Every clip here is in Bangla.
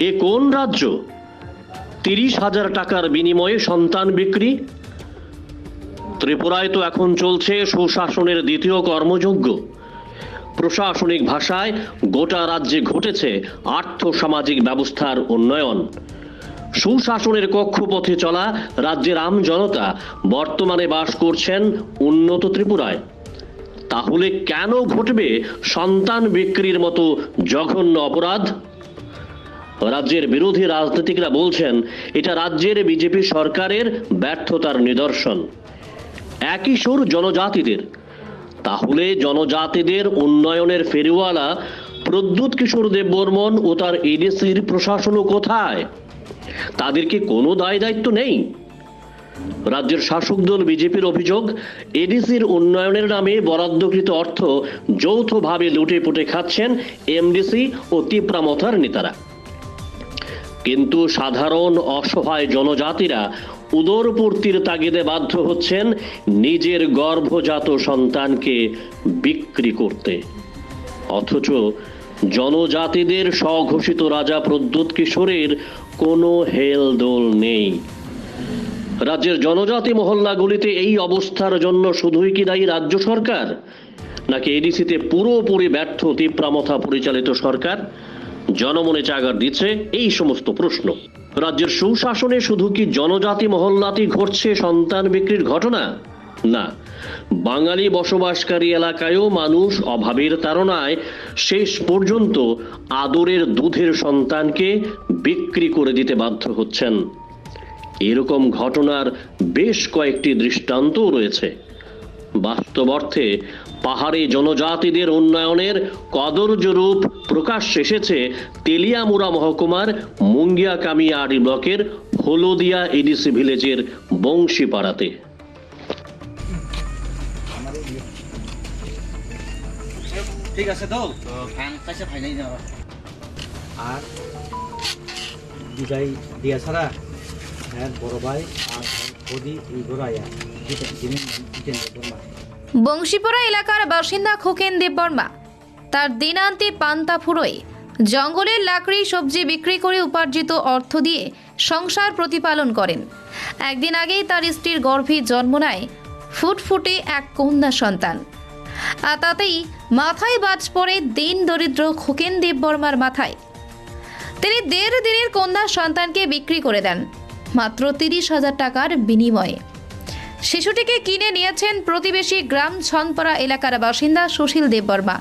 এ কোন রাজ্য? তিরিশ হাজার টাকার বিনিময়ে সন্তান বিক্রি? ত্রিপুরায় তো এখন চলছে সুশাসনের দ্বিতীয় কর্মযজ্ঞ। প্রশাসনিক ভাষায় গোটা রাজ্যে ঘটেছে আর্থ সামাজিক ব্যবস্থার উন্নয়ন। সুশাসনের কক্ষপথে চলা রাজ্যের আম জনতা বর্তমানে বাস করছেন উন্নত ত্রিপুরায়। তাহলে কেন ঘটবে সন্তান বিক্রির মতো জঘন্য অপরাধ? রাজ্যের বিরোধী রাজনীতিকরা বলছেন, এটা রাজ্যের বিজেপি সরকারের ব্যর্থতার নিদর্শন। একই সুর জনজাতিদের। তাহলে জনজাতিদের উন্নয়নের ফেরিওয়ালা প্রদ্যুৎ কিশোর দেববর্মন ও তার এডিসির প্রশাসনও কোথায়? তাদের কি কোনো দায় দায়িত্ব নেই? রাজ্যের শাসক দল বিজেপির অভিযোগ, এডিসির উন্নয়নের নামে বরাদ্দকৃত অর্থ যৌথভাবে লুটে পুটে খাচ্ছেন এমডিসি ও তিপ্রামথার নেতারা। কিন্তু সাধারণ অসহায় জনজাতিরা উদরপূর্তির তাগিদে বাধ্য হচ্ছেন নিজের গর্ভজাত সন্তানকে বিক্রি করতে। অথচ জনজাতিদের স্বঘোষিত রাজা প্রদ্যুৎ কিশোরের কোনো হেলদোল নেই। রাজ্যের জনজাতি মহল্লাগুলিতে এই অবস্থার জন্য শুধুই কি দায়ী রাজ্য সরকার? নাকি এডিসিতে পুরোপুরি ব্যর্থ তিপ্রামথা পরিচালিত সরকার? জনমনে চাগার দিচ্ছে এই সমস্ত প্রশ্ন। রাজ্যের সুশাসনে শুধু কি জনজাতি মহল্লাতেই ঘটছে সন্তান বিক্রির ঘটনা? না। বাঙালি বসবাসকারী এলাকায়ও মানুষ অভাবের তাড়নায় শেষ পর্যন্ত আদরের দুধের সন্তানকে বিক্রি করে দিতে বাধ্য হচ্ছেন। এরকম ঘটনার বেশ কয়েকটি দৃষ্টান্তও রয়েছে। বাস্তব অর্থে পাহাড়ি জনজাতিদের উন্নয়নের কদর্য রূপ প্রকাশ এসেছে তেলিয়ামুড়া মহকুমার মুঙ্গিয়া কামিয়াড়ি ব্লকের হলদিয়া এডিসি ভিলেজের বংশীপাড়াতে। ঠিক আছে তো আর বিদায় দিয়া ছাড়া হ্যাঁ বড় ভাই আর বদি এই বর্মা বংশীপুরা এলাকার বাসিন্দা খোকেন দেববর্মা। তার দিনান্তে পান্তা ফুরোয় জঙ্গলের লাকড়ি সবজি বিক্রি করে উপার্জিত অর্থ দিয়ে সংসার প্রতিপালন করেন। একদিন আগেই তার স্ত্রীর গর্ভে জন্ম নেয় ফুটফুটে এক কন্যা সন্তান। আর তাতেই মাথায় বাজ পড়ে দিন দরিদ্র খোকেন দেববর্মার মাথায়। তিনি দেড় দিনের কন্যা সন্তানকে বিক্রি করে দেন, মাত্র তিরিশ হাজার টাকার বিনিময়ে। শিশুটিকে কিনে নিয়েছেন প্রতিবেশী গ্রাম ছনপাড়া এলাকার বাসিন্দা সুশীল দেববর্মা।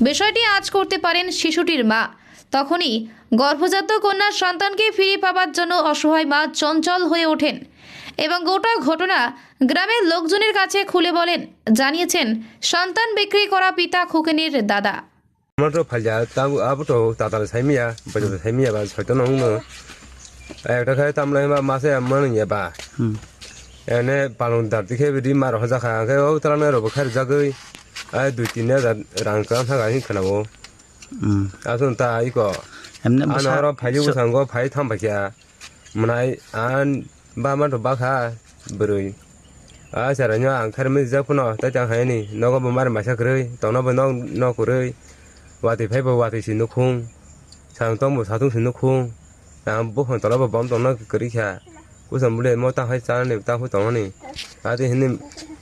বিষয়টি আজ করতে পারেন শিশুটির মা। তখনই গর্ভজাত কন্যার সন্তানকে ফিরে পাবার জন্য অসহায় মা চঞ্চল হয়ে ওঠেন এবং গোটা ঘটনা গ্রামের লোকজনের কাছে খুলে বলেন জানিয়েছেন সন্তান বিক্রি করা পিতা খোকেনের দাদা। আমারও ফাইজা তাও আবুটো তাতার সাইমিয়া বাজার সাইমিয়া বা ছয়টা নং একটা মাসে আমার নিয়ে বা। এনে পালন দিকে বিদি মার হজা খা খাই ও তারা না রব খাই জাগৈ আই দুই তিন হাজার রাং কাম থাকা হি খানাবো আসুন তা ইকো আন আর ফাইলি উসাঙ্গ ফাই থাম ফাইয়া মনাই আন বা মার বা খা আ chan ne ta hu tong ni ati hin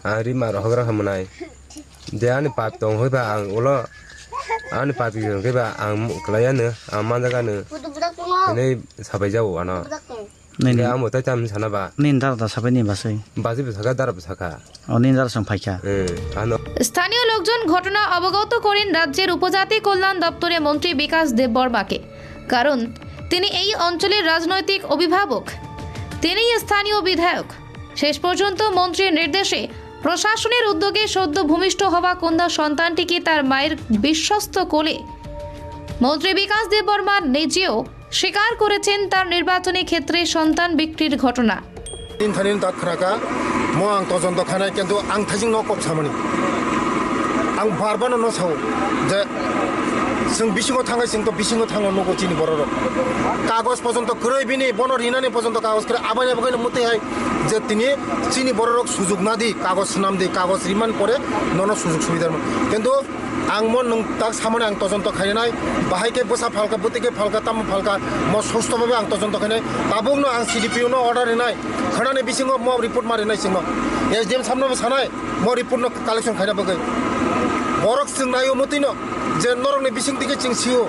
a ri ma ro gra hamunai de ani pa tong hoi ba ang ulo ani pa ti ke ba ang klaya ne ang man ga ne ne sabai jau ana Nini- ne ang mo ta cham chana ba নিন দাদা সাপে নিয়ে বাসে saka dar bi saka ও নিন দাদা সঙ্গে ফাইকা eh ano স্থানীয় লোকজন ঘটনা অবগত করেন রাজ্যের উপজাতি কল্যাণ দপ্তরের মন্ত্রী বিকাশ দেববর্মাকে কারণ তিনি এই অঞ্চলের রাজনৈতিক অভিভাবক তিনি স্থানীয় বিধায়ক। শেষ পর্যন্ত মন্ত্রীর নির্দেশে প্রশাসনের উদ্যোগে সদ্য ভূমিষ্ঠ হওয়া কন্যা সন্তানটিকে তার মায়ের বিশ্বস্ত কোলে। মন্ত্রী বিকাশ দেববর্মা নিজেও স্বীকার করেছেন তার নির্বাচনী ক্ষেত্রে সন্তান বিক্রির ঘটনা। কিন্তু जों बिसिङाव थाङै जोंथ' बिसिङाव थाङो नगो चिनि बर' কাগজ পর্যন্ত করে বিনি বনর হিনানি পর্যন্ত কাগজ করে আবাই আবাই মতে হয় যে তিনি চিনি বড়ক সুযোগ না দি কাগজ সুনাম দি কাগজ রিমান্ড করে নন সুযোগ সুবিধার কিন্তু আং মন নং তাক সামনে আং তদন্ত খাই নাই বাহাইকে বসা ফালকা বুতিকে ফালকা তাম ফালকা ম সুস্থভাবে আং তদন্ত খাই তাবুক আং সিডিপিও নো অর্ডার হিনাই খানানি বিসিং ম রিপোর্ট মারি নাই সিংহ এস ডি এম সামনে সানাই ম রিপোর্ট কালেকশন খাই বরক সিং নাইও মতিনো যে নরম বিসিং দিকে চিং চিংসিও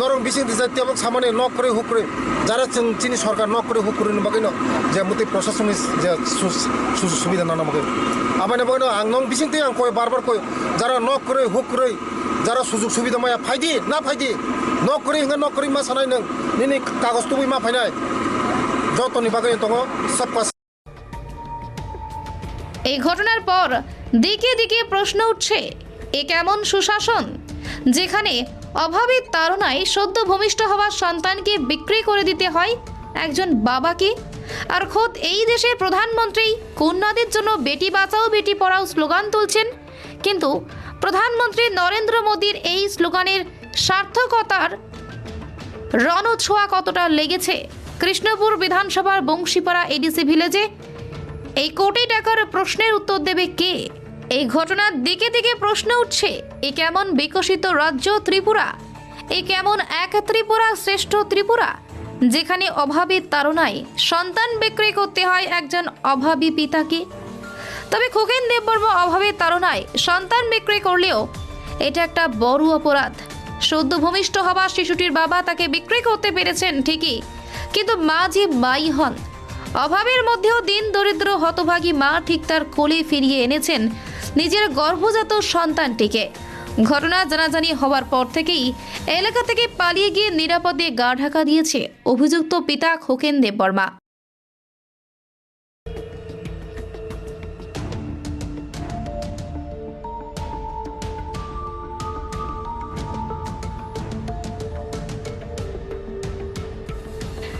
নরম বিসিং জাতীয় এবং সামানে ন করে হুক করে, যারা চিনি সরকার ন করে হুক করে বাকি ন যে মতে প্রশাসনিক যে সুবিধা না আমাকে আবার বাকি আং নং বিসিং থেকে আং কয়, বারবার কয়, যারা ন করে হুক করে, যারা সুযোগ সুবিধা মায়া ফাইদি না ফাইদি ন করে হ্যাঁ ন করে মা সানাই নং নি কাগজ তুবই মা ফাইনাই যতনি বাকি তঙ্গ সব পাস এই ঘটনার পর দিকে দিকে প্রশ্ন উঠছে, এ কেমন সুশাসন? যেখানে অভাবের তাড়নায় সদ্য ভূমিষ্ঠ হওয়া সন্তানকে বিক্রি করে দিতে হয় একজন বাবাকে। আর খোদ এই দেশের প্রধানমন্ত্রী কন্যাদের জন্য বেটি বাঁচাও, বেটি পড়াও স্লোগান তুলছেন? কিন্তু প্রধানমন্ত্রী নরেন্দ্র মোদীর এই স্লোগানের সার্থকতার রণছোঁয়া কতটা লেগেছে? কৃষ্ণপুর বিধানসভার বংশীপাড়া এডিসি ভিলেজে এই কোটি টাকার প্রশ্নের উত্তর দেবে কে? এই ঘটনার দিকে দিকে প্রশ্ন উঠছে, এ কেমন বিকশিত রাজ্য ত্রিপুরা? এ কেমন এক ত্রিপুরা শ্রেষ্ঠ ত্রিপুরা? যেখানে অভাবের তাড়নায় সন্তান বিক্রি করতে হয় একজন অভাবী পিতাকে। তবে খোকেন দেববর্মা অভাবের তাড়নায় সন্তান বিক্রি করলেও এটা একটা বড় অপরাধ। সদ্য ভূমিষ্ঠ হওয়া শিশুটির বাবা তাকে বিক্রি করতে পেরেছেন ঠিকই, কিন্তু মা যে মাই হন অভাবের মধ্যেও দিন দরিদ্র হতভাগী মা ঠিক তার কোলে ফিরিয়ে এনেছেন নিজের গর্ভজাত সন্তানটিকে। ঘটনা জানাজানি হওয়ার পর থেকেই এলাকা থেকে পালিয়ে গিয়ে নিরাপদে গা ঢাকা দিয়েছে, অভিযুক্ত পিতা Khoken Debbarma.